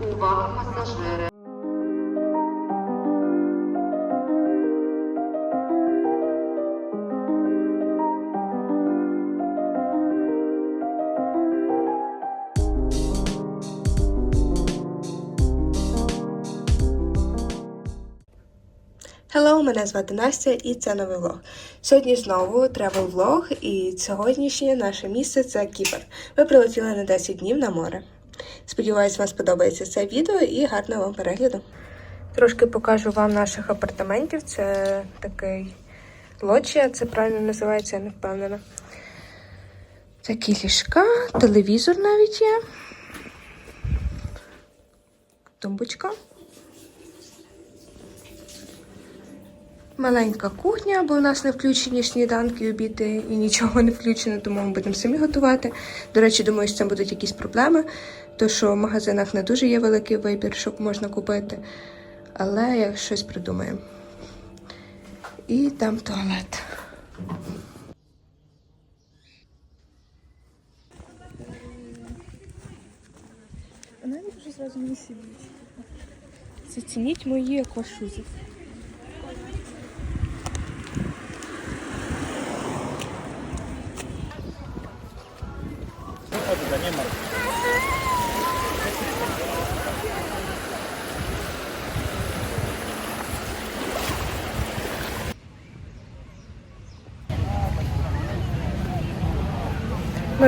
Увага пасажири. Hello, мене звати Настя і це новий влог. Сьогодні знову тревел влог, і сьогоднішнє наше місце це Кіпр. Ми прилетіли на 10 днів на море. Сподіваюсь, вам сподобається це відео і гарного вам перегляду. Трошки покажу вам наших апартаментів. Це такий лоджія, це правильно називається, я не впевнена. Такі ліжка, телевізор навіть є. Тумбочка. Маленька кухня, бо в нас не включені сніданки, обіди і нічого не включено, тому ми будемо самі готувати. До речі, думаю, що це будуть якісь проблеми, то що в магазинах не дуже є великий вибір, що можна купити. Але я щось придумаю. І там туалет. Навіть вже зразу не сидіть. Зацініть мої аквашузи.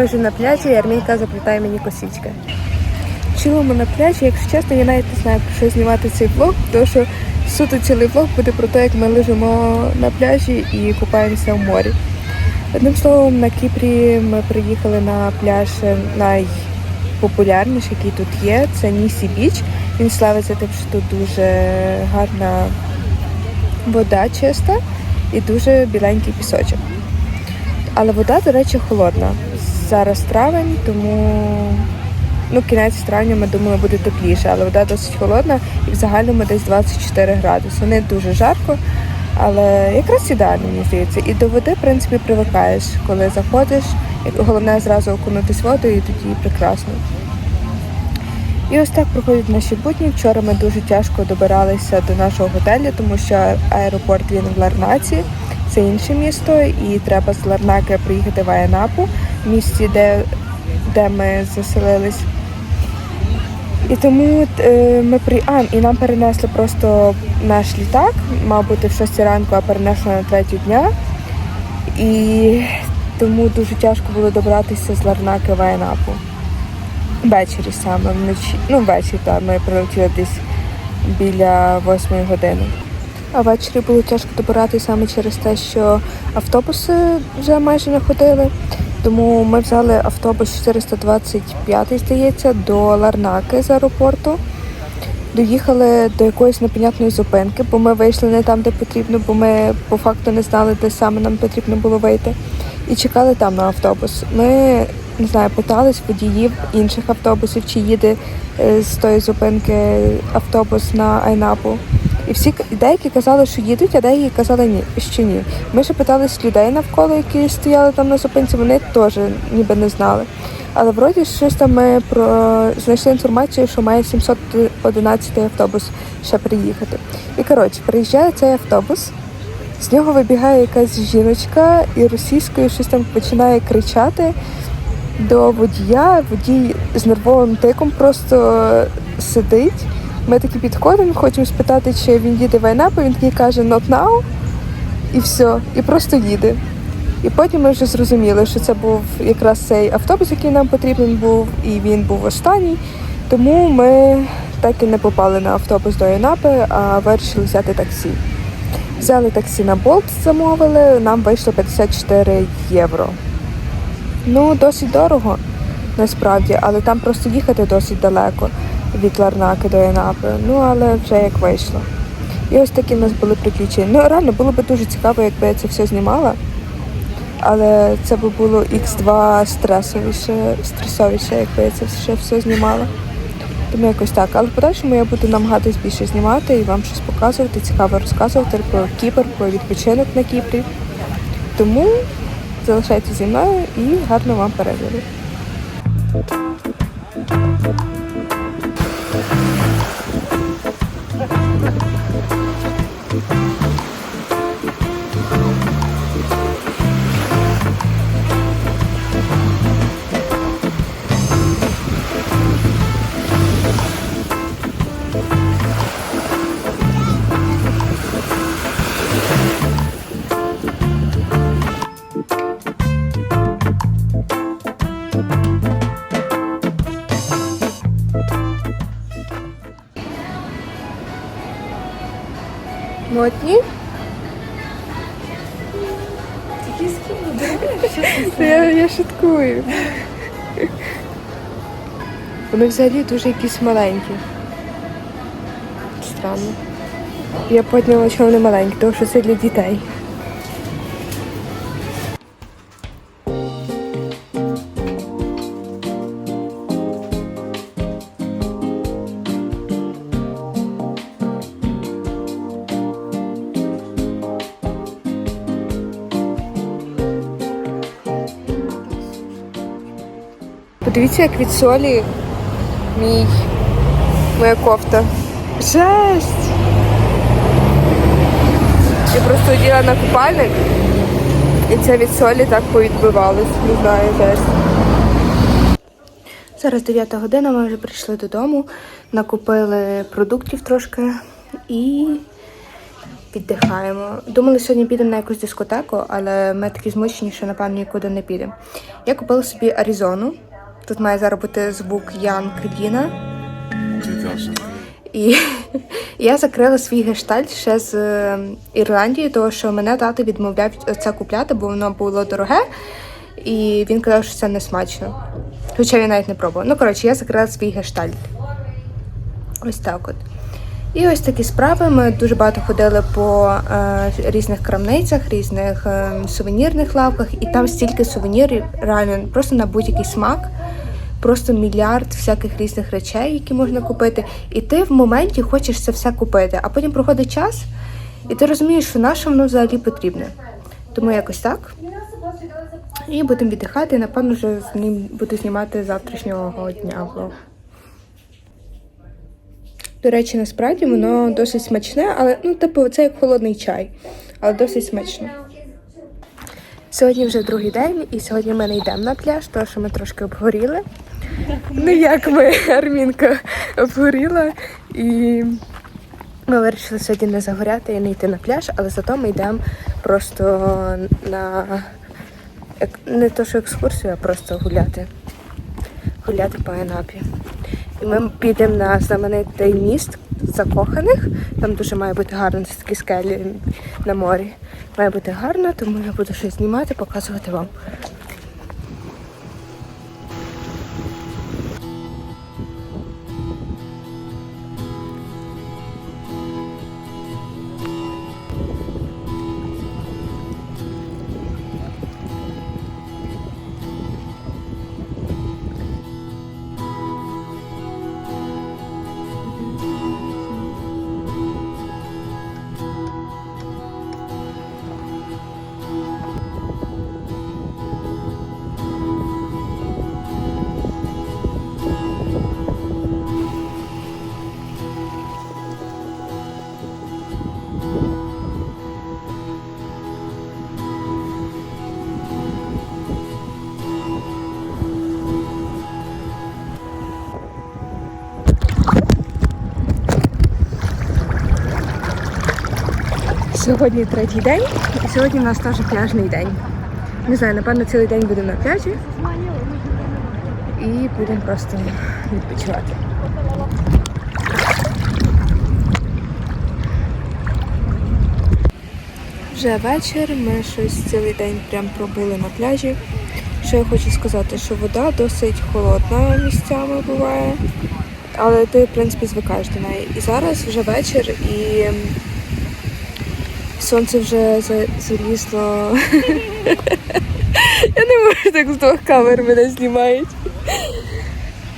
Ми вже на пляжі, і Армійка заплітає мені косички. Чилимо на пляжі, якщо чесно, я навіть не знаю, про що знімати цей влог, тому що суто цілий влог буде про те, як ми лежимо на пляжі і купаємося в морі. Одним словом, на Кіпрі ми приїхали на пляж найпопулярніший, який тут є. Це Нісі Біч. Він славиться тим, що тут дуже гарна вода чиста і дуже біленький пісочок. Але вода, до речі, холодна. Зараз травень, тому ну, кінець травня, ми думали, буде тепліше, але вода досить холодна і в загальному десь 24 градуси. Не дуже жарко, але якраз ідеально, мені здається. І до води, в принципі, привикаєш, коли заходиш. Головне зразу окунутись в воду і тоді прекрасно. І ось так проходять наші будні. Вчора ми дуже тяжко добиралися до нашого готелю, тому що аеропорт він в Ларнаці, це інше місто, і треба з Ларнаки приїхати в Айанапу, місті, де, де ми заселились. І тому е, ми при а, і нам перенесли просто наш літак, мав бути в 6 ранку, а перенесли на третю дня. І тому дуже тяжко було добратися з Ларнаки в Айанапу. Ввечері саме, вночі. Ну, ввечері, так, ми прилетіли десь біля 8 години. А ввечері було тяжко добиратися саме через те, що автобуси вже майже не ходили. Тому ми взяли автобус 425, здається, до Ларнаки з аеропорту. Доїхали до якоїсь непонятної зупинки, бо ми вийшли не там, де потрібно, бо ми по факту не знали, де саме нам потрібно було вийти. І чекали там на автобус. Ми не знаю, питались водіїв інших автобусів, чи їде е, з тої зупинки автобус на Айнапу. І всі деякі казали, що їдуть, а деякі казали ні, що ні. Ми ще питались людей навколо, які стояли там на зупинці, вони теж ніби не знали. Але вроді щось там ми про знайшли інформацію, що має 711 автобус ще приїхати. І коротше, приїжджає цей автобус. З нього вибігає якась жіночка і російською щось там починає кричати до водія. Водій з нервовим тиком просто сидить. Ми такі підходимо, хочемо спитати, чи він їде в Айнапу. Він такий каже «not now» і все, і просто їде. І потім ми вже зрозуміли, що це був якраз цей автобус, який нам потрібен був, і він був останній. Тому ми так і не попали на автобус до Айнапи, а вирішили взяти таксі. Взяли таксі на Болт, замовили, нам вийшло 54 євро. Ну, досить дорого, насправді, але там просто їхати досить далеко від Ларнаки до Янапи. Ну, але вже як вийшло. І ось такі в нас були приключення. Ну, реально було б дуже цікаво, якби я це все знімала. Але це б було X2 стресовіше, стресовіше, якби я це ще все знімала. Тому якось так. Але в подальшому я буду намагатись більше знімати і вам щось показувати, цікаво розказувати про Кіпр, про відпочинок на Кіпрі. Тому залишайтеся зі мною і гарного вам перегляду. Я. Вони взагалі дуже якісь маленькі. Странно. Я подняла, що вони маленькі, тому що це для дітей. Подивіться, як від солі мій моя кофта. Жесть! Я просто оділа на купальник, і це від солі так повідбивалось. Не знаю, жесть. Зараз 9 година, ми вже прийшли додому, накупили продуктів трошки і віддихаємо. Думали, сьогодні підемо на якусь дискотеку, але ми такі змучені, що напевно нікуди не підемо. Я купила собі Аризону. Тут має зараз бути звук Ян Крідіна. І я закрила свій гештальт ще з е, Ірландії, тому що мене тато відмовляв це купляти, бо воно було дороге, і він казав, що це не смачно. Хоча він навіть не пробував. Ну, коротше, я закрила свій гештальт. Ось так от. І ось такі справи. Ми дуже багато ходили по е, різних крамницях, різних е, сувенірних лавках, і там стільки сувенірів, реально просто на будь-який смак. Просто мільярд всяких різних речей, які можна купити. І ти в моменті хочеш це все купити, а потім проходить час, і ти розумієш, що на що воно взагалі потрібне. Тому якось так. І будемо віддихати, напевно вже з ним буду знімати завтрашнього дня влог. До речі, насправді воно досить смачне, але ну, типу, це як холодний чай, але досить смачне. Сьогодні вже другий день, і сьогодні ми не йдемо на пляж, тому що ми трошки обгоріли. Ну як ми, Армінка, обгоріла. І ми вирішили сьогодні не загоряти і не йти на пляж, але зато ми йдемо просто на не то, що екскурсію, а просто гуляти. Гуляти по Анапі. І ми підемо на знаменитий міст закоханих. Там дуже має бути гарно, це такі скелі на морі. Має бути гарно, тому я буду щось знімати, показувати вам. Сьогодні третій день, і сьогодні в нас теж пляжний день. Не знаю, напевно, цілий день будемо на пляжі і будемо просто відпочивати. Вже вечір, ми щось цілий день прям пробули на пляжі. Що я хочу сказати, що вода досить холодна місцями буває, але ти, в принципі, звикаєш до неї. І зараз вже вечір і сонце вже залізло. Я не можу так з двох камер мене знімають.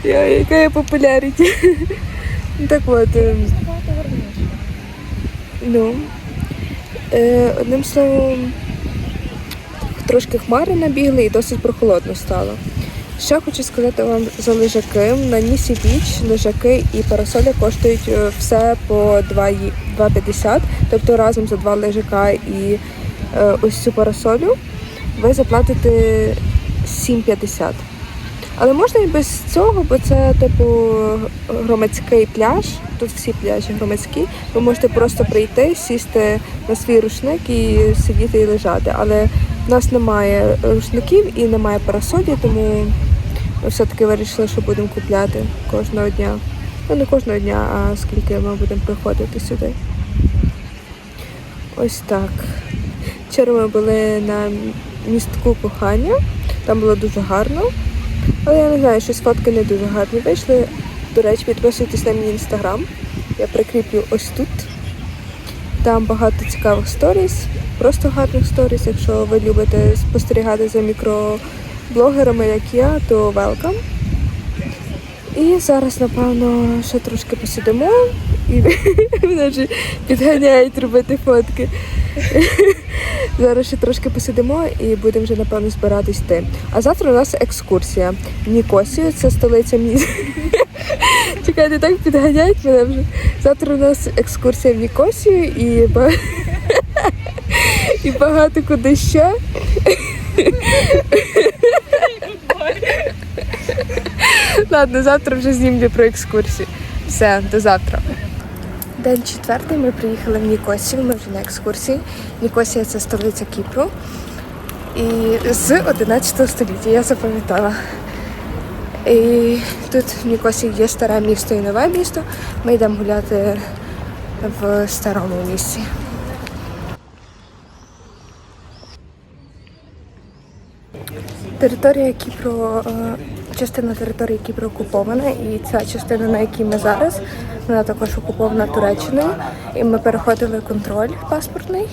Я, яка я популярність. Так от. ем, Ну. Е, одним словом, трошки хмари набігли і досить прохолодно стало. Що хочу сказати вам за лежаки. На Нісі Біч лежаки і парасолі коштують е, все по 2 ї- 2,50. Тобто разом за два лежака і е, ось цю парасолю ви заплатите 7,50. Але можна і без цього, бо це типу громадський пляж. Тут всі пляжі громадські. Ви можете просто прийти, сісти на свій рушник і сидіти і лежати. Але в нас немає рушників і немає парасолі, тому ми все-таки вирішили, що будемо купляти кожного дня. Ну не кожного дня, а скільки ми будемо приходити сюди. Ось так. Вчора ми були на містку кохання, там було дуже гарно. Але я не знаю, щось фотки не дуже гарні вийшли. До речі, підписуйтесь на мій інстаграм. Я прикріплю ось тут. Там багато цікавих сторіс, просто гарних сторіс. Якщо ви любите спостерігати за мікроблогерами, як я, то welcome. І зараз, напевно, ще трошки посидимо і мене вже підганяють робити фотки. Зараз ще трошки посидимо і будемо вже, напевно, збиратись йти. А завтра у нас екскурсія Нікосію, це столиця міста. Чекайте, так підганяють мене вже. Завтра у нас екскурсія в Нікосію і, і багато куди ще. Ладно, завтра вже знімлю про екскурсію. Все, до завтра. День четвертий ми приїхали в Нікосію, ми вже на екскурсії. Нікосія це столиця Кіпру. І з 11 століття я запам'ятала. І тут в Нікосії є старе місто і нове місто. Ми йдемо гуляти в старому місці. Територія Кіпру, е, частина території Кіпру окупована, і ця частина, на якій ми зараз, вона також окупована Туреччиною. І ми переходили контроль паспортний.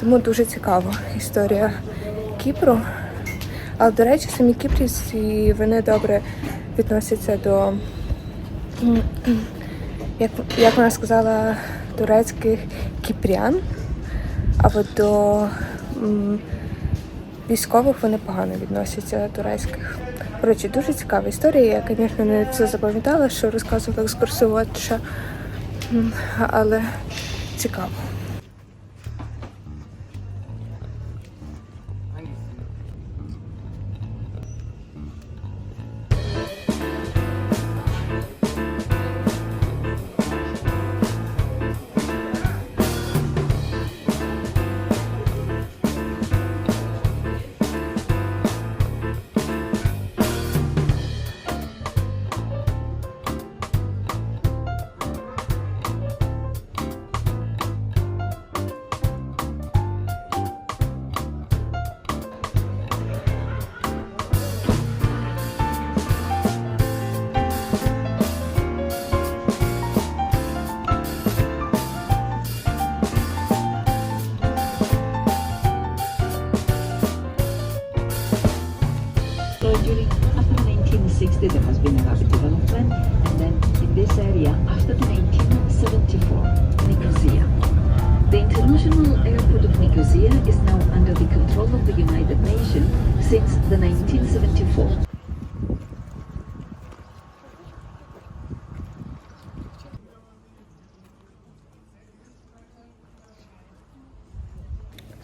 Тому дуже цікава історія Кіпру. Але, до речі, самі кіпрівці вони добре відносяться до, як, як вона сказала, турецьких кіпрян. А от до м, військових вони погано відносяться до турецьких. Коротше, дуже цікава історія. Я, звісно, не все запам'ятала, що розказувала екскурсоводша, але цікаво.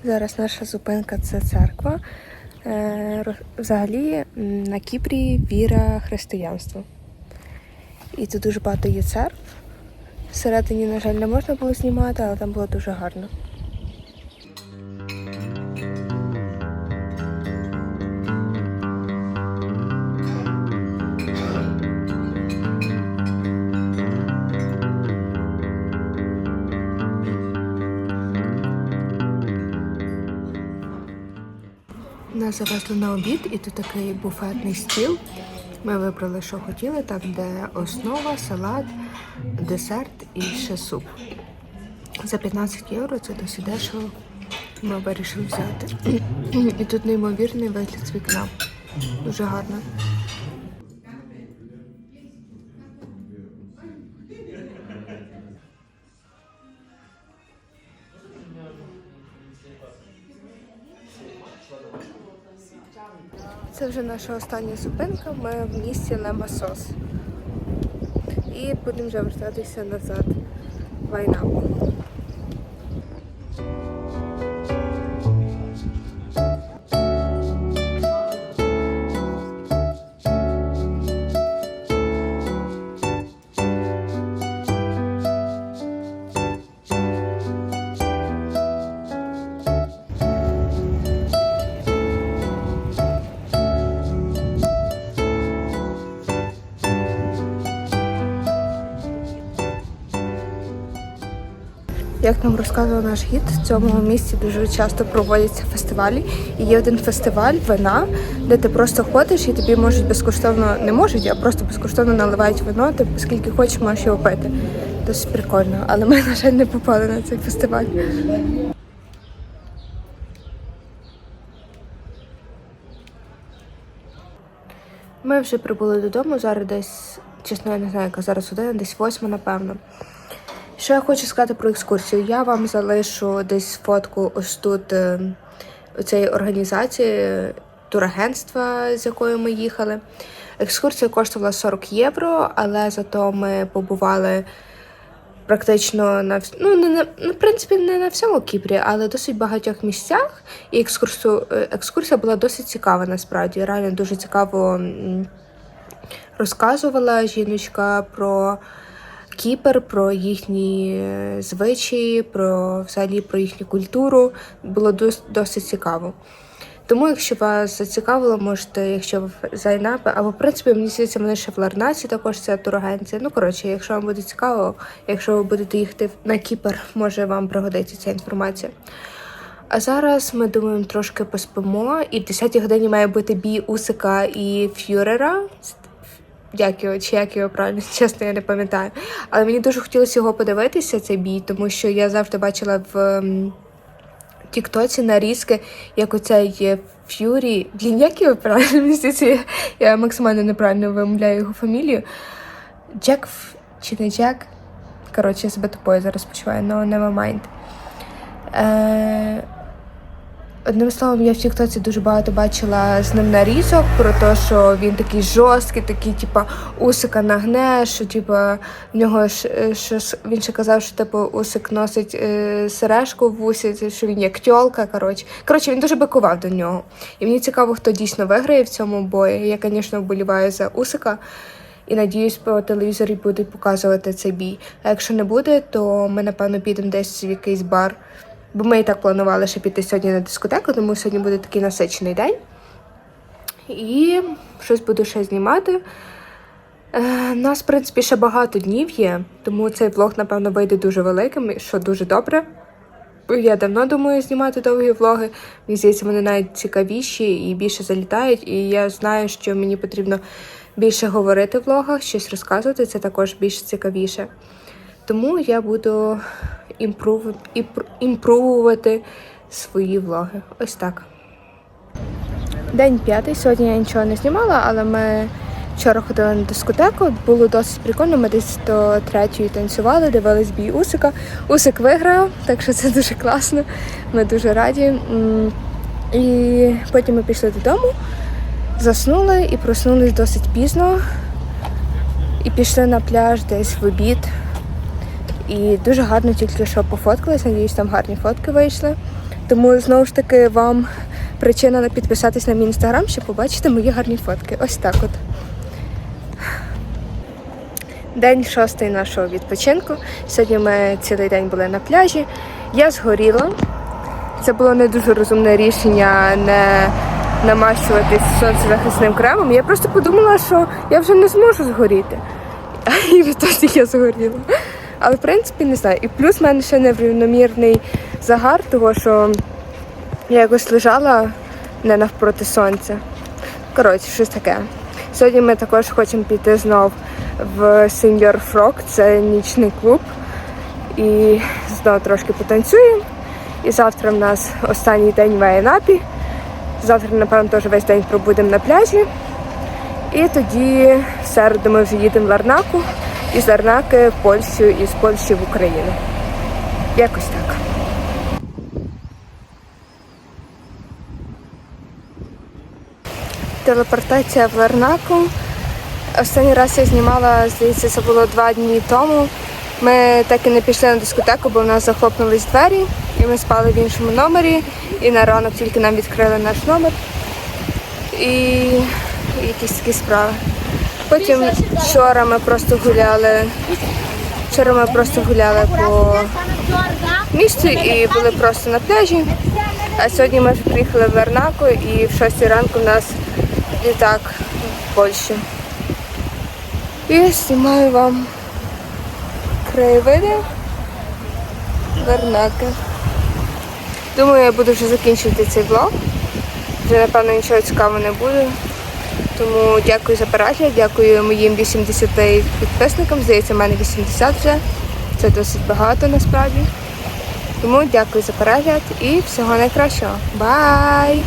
Зараз наша зупинка це церква. Е, Взагалі на Кіпрі віра християнство. І тут дуже багато є церкв. Всередині, на жаль, не можна було знімати, але там було дуже гарно. Завезли на обід, і тут такий буфетний стіл. Ми вибрали, що хотіли, так де основа, салат, десерт і ще суп. За 15 євро це досить дешево. Ми вирішили взяти. І тут неймовірний вигляд з вікна. Дуже гарно. Вже наша остання зупинка. Ми в місті Лемасос. І будемо вже вертатися назад в Айнапу. Як нам розказував наш гід, в цьому місті дуже часто проводяться фестивалі. І є один фестиваль вина, де ти просто ходиш і тобі можуть безкоштовно не можуть, а просто безкоштовно наливають вино, ти скільки хочеш можеш його пити. Досить прикольно. Але ми, на жаль, не попали на цей фестиваль. Ми вже прибули додому. Зараз десь, чесно, я не знаю, яка зараз година, десь восьма, напевно. Що я хочу сказати про екскурсію? Я вам залишу десь фотку ось тут е, цієї організації, турагентства, з якою ми їхали. Екскурсія коштувала 40 євро, але зато ми побували практично на ну, не на ну, в принципі не на всьому Кіпрі, але досить багатьох місцях. І екскурсу, е, екскурсія була досить цікава насправді. Реально дуже цікаво розказувала жіночка про Кіпр, про їхні е, звичаї, про взагалі про їхню культуру. Було дос- досить цікаво. Тому, якщо вас зацікавило, можете, якщо ви зайнапи, або в принципі, мені здається, вони ще в Ларнаці також це турагенція. Ну, коротше, якщо вам буде цікаво, якщо ви будете їхати на Кіпр, може вам пригодиться ця інформація. А зараз ми думаємо трошки поспимо, і в 10-й годині має бути бій Усика і Фюрера. Як його, чи як його правильно, чесно, я не пам'ятаю. Але мені дуже хотілося його подивитися, цей бій, тому що я завжди бачила в ем, Тіктоці нарізки, як оцей Ф'юрі. Блін, як його правильно мені я, максимально неправильно вимовляю його фамілію. Джек чи не Джек? Коротше, я себе тупою зараз почуваю, но never mind. Е, Одним словом, я в Тіктоці дуже багато бачила з ним нарізок про те, що він такий жорсткий, такий, типа, усика нагне, що типа в нього е, що він ще казав, що типу усик носить е, сережку в усі, що він як тьолка. Коротше, коротше, він дуже бикував до нього. І мені цікаво, хто дійсно виграє в цьому бої. Я, звісно, вболіваю за усика. І надіюсь, по телевізорі будуть показувати цей бій. А якщо не буде, то ми напевно підемо десь в якийсь бар. Бо ми і так планували ще піти сьогодні на дискотеку, тому сьогодні буде такий насичений день. І щось буду ще знімати. Е, нас, в принципі, ще багато днів є, тому цей влог, напевно, вийде дуже великим, що дуже добре. Я давно думаю знімати довгі влоги. Мені здається, вони навіть цікавіші і більше залітають. І я знаю, що мені потрібно більше говорити в влогах, щось розказувати, це також більш цікавіше. Тому я буду імпрув... імпр- свої влоги. Ось так. День п'ятий. Сьогодні я нічого не знімала, але ми вчора ходили на дискотеку. Було досить прикольно. Ми десь до третьої танцювали, дивились бій Усика. Усик виграв, так що це дуже класно. Ми дуже раді. І потім ми пішли додому, заснули і проснулись досить пізно. І пішли на пляж десь в обід. І дуже гарно тільки що пофоткались. Надіюсь, там гарні фотки вийшли. Тому знову ж таки вам причина на підписатись на мій інстаграм, щоб побачити мої гарні фотки. Ось так от. День шостий нашого відпочинку. Сьогодні ми цілий день були на пляжі. Я згоріла. Це було не дуже розумне рішення не намащуватись сонцезахисним кремом. Я просто подумала, що я вже не зможу згоріти. І відтоді я згоріла. Але в принципі не знаю. І плюс в мене ще нерівномірний загар, того що я якось лежала не навпроти сонця. Коротше, щось таке. Сьогодні ми також хочемо піти знов в Senior Frog, це нічний клуб. І знову трошки потанцюємо. І завтра в нас останній день в Айнапі. Завтра, напевно, теж весь день пробудемо на пляжі. І тоді в середу ми вже їдемо в Ларнаку, і з Ларнаки в Польщу, і з Польщі в Україну. Якось так. телепортація в Ларнаку. Останній раз я знімала, здається, це було два дні тому. Ми так і не пішли на дискотеку, бо в нас захлопнулись двері, і ми спали в іншому номері. І на ранок тільки нам відкрили наш номер. І якісь такі справи. Потім вчора ми просто гуляли. Вчора ми просто гуляли по місту і були просто на пляжі. А сьогодні ми вже приїхали в Ларнаку і в 6 ранку в нас літак в Польщі. І знімаю вам краєвиди Ларнаки. Думаю, я буду вже закінчувати цей влог. Вже напевно нічого цікавого не буде. Тому дякую за перегляд, дякую моїм 80 підписникам. Здається, в мене 80 вже. Це досить багато насправді. Тому дякую за перегляд і всього найкращого. Бай!